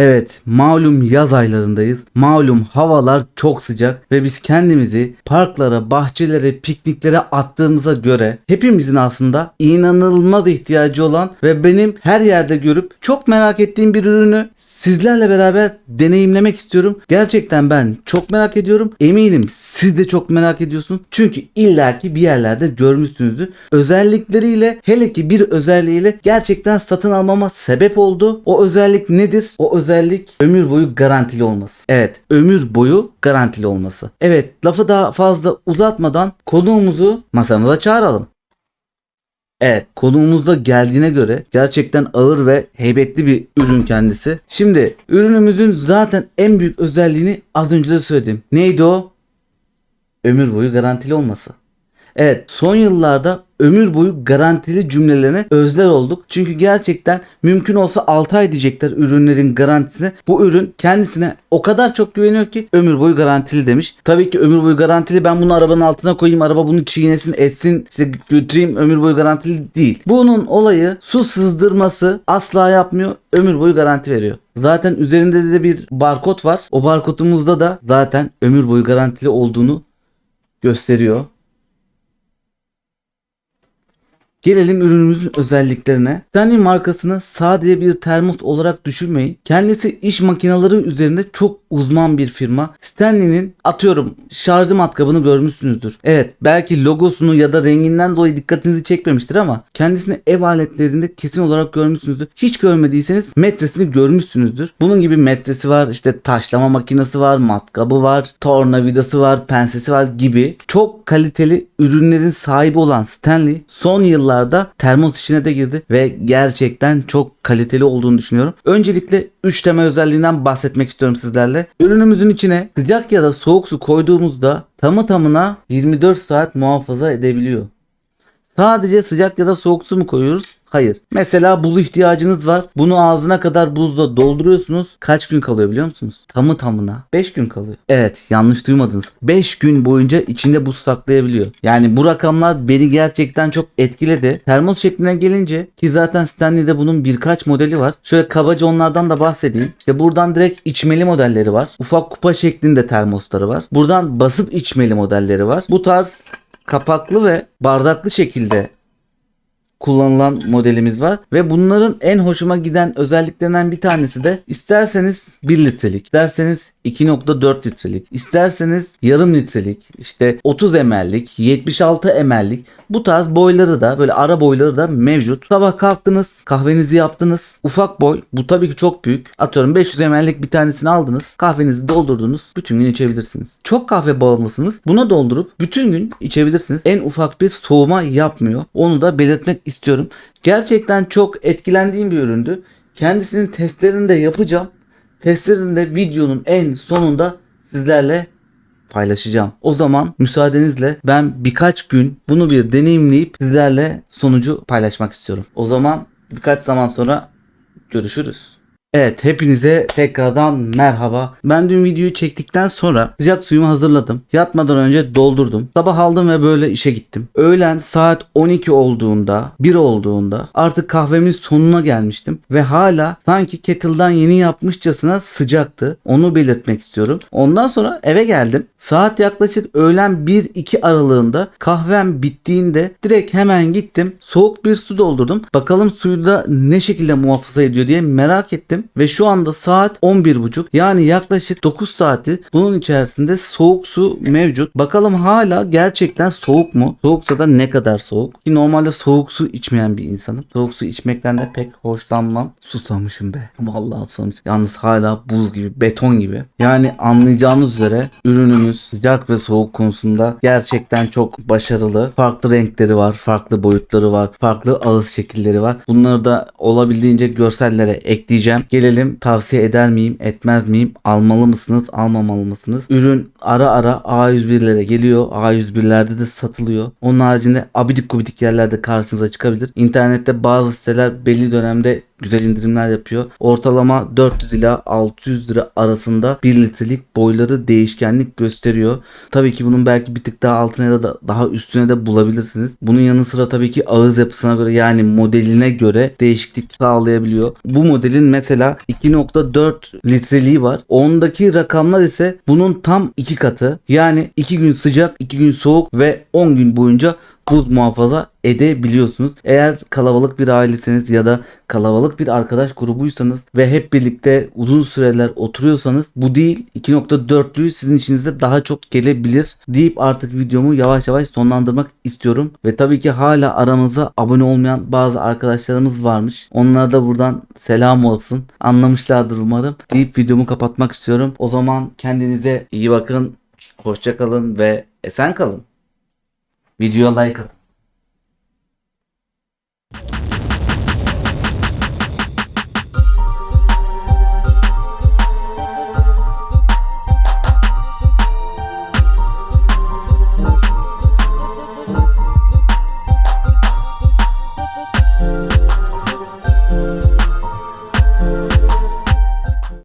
Evet, malum yaz aylarındayız. Malum havalar çok sıcak ve biz kendimizi parklara, bahçelere, pikniklere attığımıza göre hepimizin aslında inanılmaz ihtiyacı olan ve benim her yerde görüp çok merak ettiğim bir ürünü sizlerle beraber deneyimlemek istiyorum. Gerçekten ben çok merak ediyorum. Eminim siz de çok merak ediyorsunuz. Çünkü illaki bir yerlerde görmüşsünüzdür. Özellikleriyle hele ki bir özelliğiyle gerçekten satın almama sebep oldu. O özellik nedir? O özellik ömür boyu garantili olması. Evet, ömür boyu garantili olması. Evet, lafı daha fazla uzatmadan konuğumuzu masamıza çağıralım. Evet konuğumuzda geldiğine göre gerçekten ağır ve heybetli bir ürün kendisi. Şimdi ürünümüzün zaten en büyük özelliğini az önce de söyledim. Neydi o? Ömür boyu garantili olması. Evet son yıllarda ömür boyu garantili cümlelerine özler olduk. Çünkü gerçekten mümkün olsa 6 ay diyecekler ürünlerin garantisine. Bu ürün kendisine o kadar çok güveniyor ki ömür boyu garantili demiş. Tabii ki ömür boyu garantili ben bunu arabanın altına koyayım araba bunu çiğnesin etsin işte götüreyim ömür boyu garantili değil. Bunun olayı su sızdırması asla yapmıyor ömür boyu garanti veriyor. Zaten üzerinde de bir barkod var. O barkodumuzda da zaten ömür boyu garantili olduğunu gösteriyor. Gelelim ürünümüzün özelliklerine. Stanley markasını sadece bir termos olarak düşünmeyin. Kendisi iş makineleri üzerinde çok uzman bir firma. Stanley'nin atıyorum şarjı matkabını görmüşsünüzdür. Evet belki logosunu ya da renginden dolayı dikkatinizi çekmemiştir ama kendisini ev aletlerinde kesin olarak görmüşsünüzdür. Hiç görmediyseniz metresini görmüşsünüzdür. Bunun gibi metresi var, işte taşlama makinesi var, matkabı var, tornavidası var, pensesi var gibi çok kaliteli ürünlerin sahibi olan Stanley son yıllarda termos işine de girdi ve gerçekten çok kaliteli olduğunu düşünüyorum. Öncelikle 3 temel özelliğinden bahsetmek istiyorum sizlerle. Ürünümüzün içine sıcak ya da soğuk su koyduğumuzda tamı tamına 24 saat muhafaza edebiliyor. Sadece sıcak ya da soğuk su mu koyuyoruz? Hayır. Mesela buz ihtiyacınız var. Bunu ağzına kadar buzla dolduruyorsunuz. Kaç gün kalıyor biliyor musunuz? Tamı tamına 5 gün kalıyor. Evet yanlış duymadınız. 5 gün boyunca içinde buz saklayabiliyor. Yani bu rakamlar beni gerçekten çok etkiledi. Termos şekline gelince ki zaten Stanley'de bunun birkaç modeli var. Şöyle kabaca onlardan da bahsedeyim. İşte buradan direkt içmeli modelleri var. Ufak kupa şeklinde termosları var. Buradan basıp içmeli modelleri var. Bu tarz kapaklı ve bardaklı şekilde kullanılan modelimiz var. Ve bunların en hoşuma giden özelliklerinden bir tanesi de isterseniz 1 litrelik, isterseniz 2.4 litrelik, isterseniz yarım litrelik, işte 30 ml'lik, 76 ml'lik bu tarz boyları da böyle ara boyları da mevcut. Sabah kalktınız, kahvenizi yaptınız. Ufak boy, bu tabii ki çok büyük. Atıyorum 500 ml'lik bir tanesini aldınız. Kahvenizi doldurdunuz. Bütün gün içebilirsiniz. Çok kahve bağımlısınız. Buna doldurup bütün gün içebilirsiniz. En ufak bir soğuma yapmıyor. Onu da belirtmek istiyorum. Gerçekten çok etkilendiğim bir üründü. Kendisinin testlerini de yapacağım. Testlerini de videonun en sonunda sizlerle paylaşacağım. O zaman müsaadenizle ben birkaç gün bunu bir deneyimleyip sizlerle sonucu paylaşmak istiyorum. O zaman birkaç zaman sonra görüşürüz. Evet hepinize tekrardan merhaba. Ben dün videoyu çektikten sonra sıcak suyumu hazırladım. Yatmadan önce doldurdum. Sabah aldım ve böyle işe gittim. Öğlen saat 12 olduğunda 1 olduğunda artık kahvemin sonuna gelmiştim. Ve hala sanki kettle'dan yeni yapmışçasına sıcaktı. Onu belirtmek istiyorum. Ondan sonra eve geldim. Saat yaklaşık öğlen 1-2 aralığında kahvem bittiğinde direkt hemen gittim. Soğuk bir su doldurdum. Bakalım suyu da ne şekilde muhafaza ediyor diye merak ettim. Ve şu anda saat 11.30 yani yaklaşık 9 saati bunun içerisinde soğuk su mevcut. Bakalım hala gerçekten soğuk mu? Soğuksa da ne kadar soğuk? Ki normalde soğuk su içmeyen bir insanım. Soğuk su içmekten de pek hoşlanmam. Susamışım be. Vallahi susamışım. Yalnız hala buz gibi, beton gibi. Yani anlayacağınız üzere ürünümüz sıcak ve soğuk konusunda gerçekten çok başarılı. Farklı renkleri var, farklı boyutları var, farklı ağız şekilleri var. Bunları da olabildiğince görsellere ekleyeceğim. Gelelim tavsiye eder miyim etmez miyim almalı mısınız almamalı mısınız? Ürün ara ara A101'lere geliyor A101'lerde de satılıyor. Onun haricinde abidik gubidik yerlerde karşınıza çıkabilir. İnternette bazı siteler belli dönemde güzel indirimler yapıyor. Ortalama 400 ila 600 lira arasında 1 litrelik boyları değişkenlik gösteriyor. Tabii ki bunun belki bir tık daha altına ya da daha üstüne de bulabilirsiniz. Bunun yanı sıra tabii ki ağız yapısına göre yani modeline göre değişiklik sağlayabiliyor. Bu modelin mesela 2.4 litreliği var. Ondaki rakamlar ise bunun tam iki katı. Yani 2 gün sıcak, 2 gün soğuk ve 10 gün boyunca buz muhafaza edebiliyorsunuz. Eğer kalabalık bir ailesiniz ya da kalabalık bir arkadaş grubuysanız ve hep birlikte uzun süreler oturuyorsanız bu değil 2.4'lüğü sizin içinizde daha çok gelebilir deyip artık videomu yavaş yavaş sonlandırmak istiyorum. Ve tabii ki hala aramızda abone olmayan bazı arkadaşlarımız varmış. Onlara da buradan selam olsun. Anlamışlardır umarım deyip videomu kapatmak istiyorum. O zaman kendinize iyi bakın. Hoşça kalın ve esen kalın. Videoya like atın.